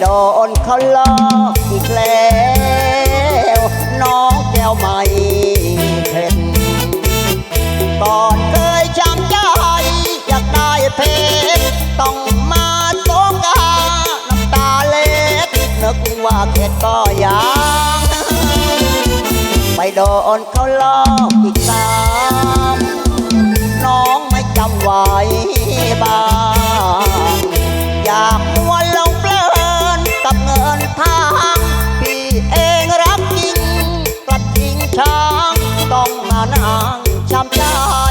โดนเขาลอกอีกแล้วน้องแก้วใหม่เพ็นตอนเคยช้ำใจอยากได้เพชรต้องมาสงกาน้ำตาเล็ดนึกว่าเข็ดก็ยางไปโดนเขาลอกอีกสามน้องไม่จำไหวบ้า 家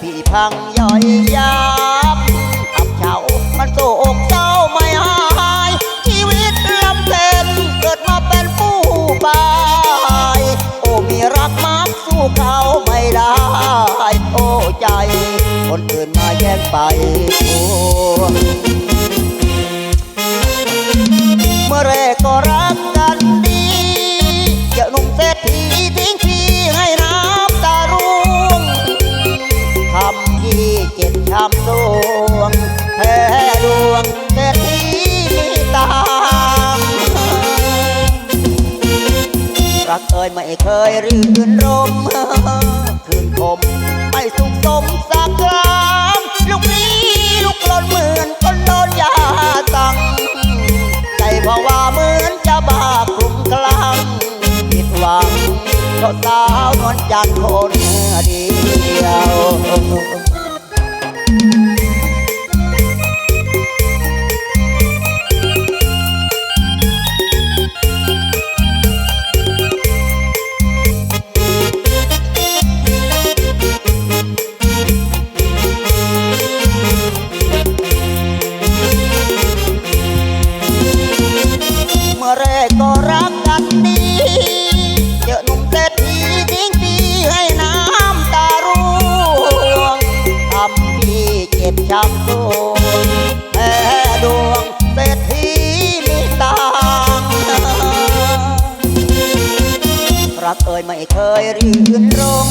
พี่พังย่อยยับอับเฉามันโศกเศร้าไม่หาย ชีวิตลำเค็นเกิดมาเป็นผู้บาย โอ้มีรักมักสู้เขาไม่ได้ โอ้ใจ คนอื่นมาแย่งไปโอ้เมื่อแรกก็รัก ยไม่เคยรื่นรมคืนคมไม่สุขสมสักครามลูกนี้ลูกหลนเหมือนคนโดนยาสั่งใจเพราะว่าเหมือนจะบ้ากลุ่มกลางผิดหวังเพราะสาวนวลจันทร์คนเดียว ไม่เคยรื่นรม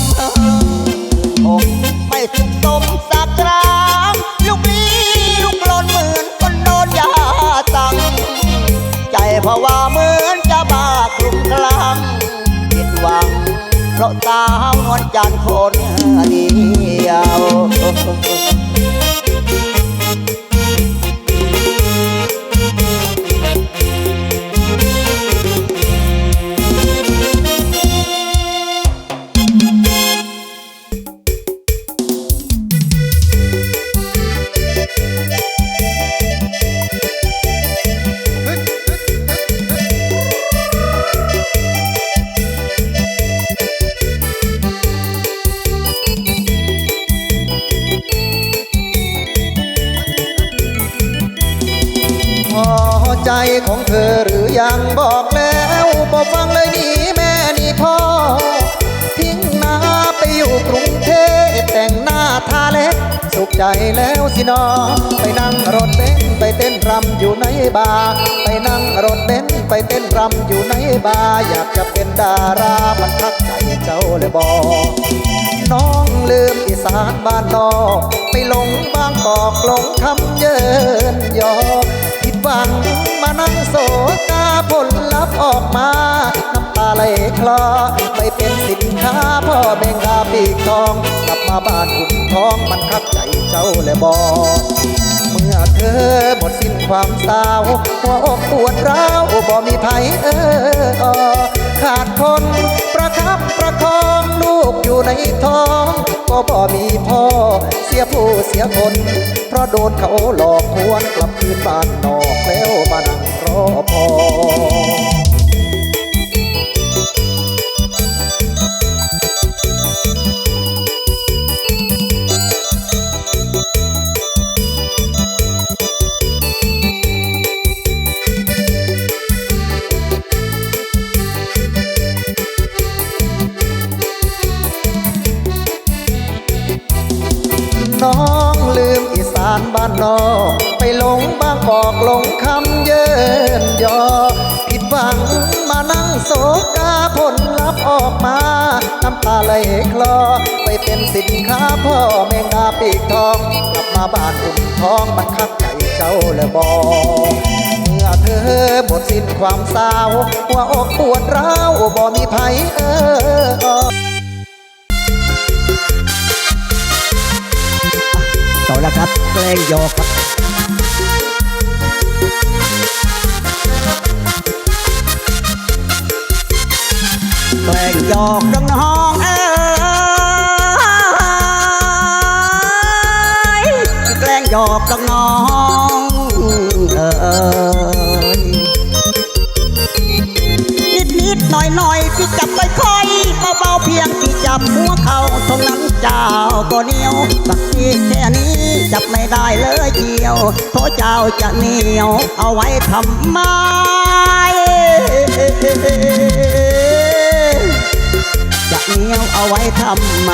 ผมไม่สุขสมสักครั้งลูกนี้ลูกหล่นเหมือนคนโดนยาสั่งใจเพราว่าเหมือนจะบ้าคลุ้มคลั่งผิดหวัง เพราะสาวนวลจันทร์คนเของเธอหรือยังบอกแล้วบอกฟังเลยนี่แม่นี่พ่อ ทิ้งนาไปอยู่กรุงเทพแต่งหน้าทาเล็บสุขใจแล้วสินอไปนั่งรถเบนซ์ไปเต้นรำอยู่ในบาร์ไปนั่งรถเบนซ์ไปเต้นรำอยู่ในบาร์อยากจะเป็นดารามันทักใจเจ้าเลยบอกน้องลืมอีสานบ้านนอกไปหลงบางกอกหลงคำเยินยอ หวังมานั่งโศกาผลลัพธ์ออกมา น้ำตาไหลคลอไปเป็นสินค้าพ่อแมงาปีกทอง กลับมาบ้านอุ่นท้องมันคับใจเจ้าเลยบอกเมื่อเธอหมดสิ้นความสาว หัวอกปวดร้าวบ่มีไผเอออขาดคนประคับประคองลูกอยู่ในท้อง ก็บ่มีพ่อเสียผู้เสียคน เพราะโดนเขาหลอกหวนกลับคืนบ้านนอก แล้วมานั่งรอพอ บ้านนอกไปหลงบางกอกหลงคำเยินยอ ผิดหวังมานั่งโศกาผลลัพธ์ออกมา น้ำตาไหลคลอ ไปเป็นสินค้าพ่อแมงดาปีกทองกลับมาบ้านอุ่นท้องมันคักใจเจ้าเลยบอกเมื่อเธอหมดสิ้นความสาวหัวอกปวดร้าวบ่มีไผเออ แกล้งหยอกครับแกล้งหยอกดังน้องเอ้ยแกล้งหยอกดังน้อง จับหัวเขาทรงนั้นเจ้าก็เหนียวสักทีแค่นี้จับไม่ได้เลยเดียวเพราะเจ้าจะเหนียวเอาไว้ทำไมจะเหนียวเอาไว้ทำไม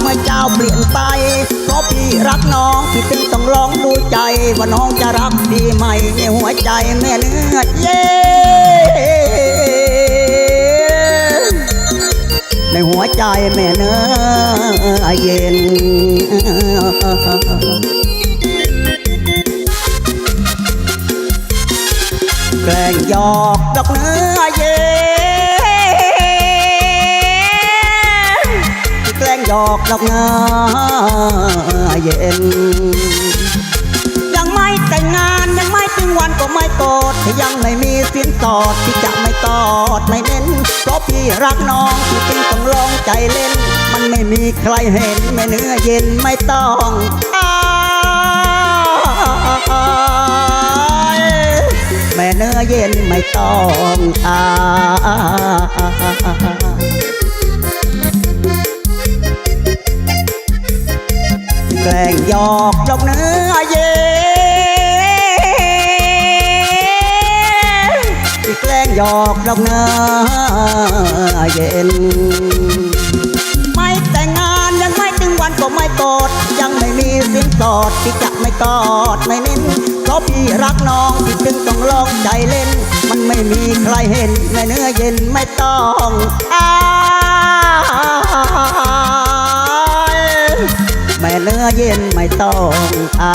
เมื่อเจ้าเปลี่ยนไปเพราะพี่รักน้องพี่จึงต้องลองดูใจว่าน้องจะรักพี่ไหมในหัวใจแม่เนื้อเย้ในหัวใจแม่เนื้อเย็นแกล้งหยอกดอกเนื้อเย็น หยอกดอกเนื้อเย็น ยังไม่แต่งงานยังไม่ถึงวันก็ไม่โกรธยังไม่มีสินสอดที่จะไม่กอดไม่เน้นเพราะพี่รักน้องที่จึงต้องลองใจเล่น มันไม่มีใครเห็นแม่เนื้อเย็นไม่ต้องอายแม่เนื้อเย็นไม่ต้องอาย กล้งหยอกดอกเนื้อเย็นแกล้งหยอกดอกเนื้อเย็น ไม่แต่งงานยังไม่ถึงวันก็ไม่โกรธยังไม่มีสินสอดที่จะไม่กอดไม่เน้นเพราะพี่รักน้องที่จึงต้องลองใจเล่น มันไม่มีใครเห็นแม่เนื้อเย็นไม่ต้องอา เย็นไม่ต้องอา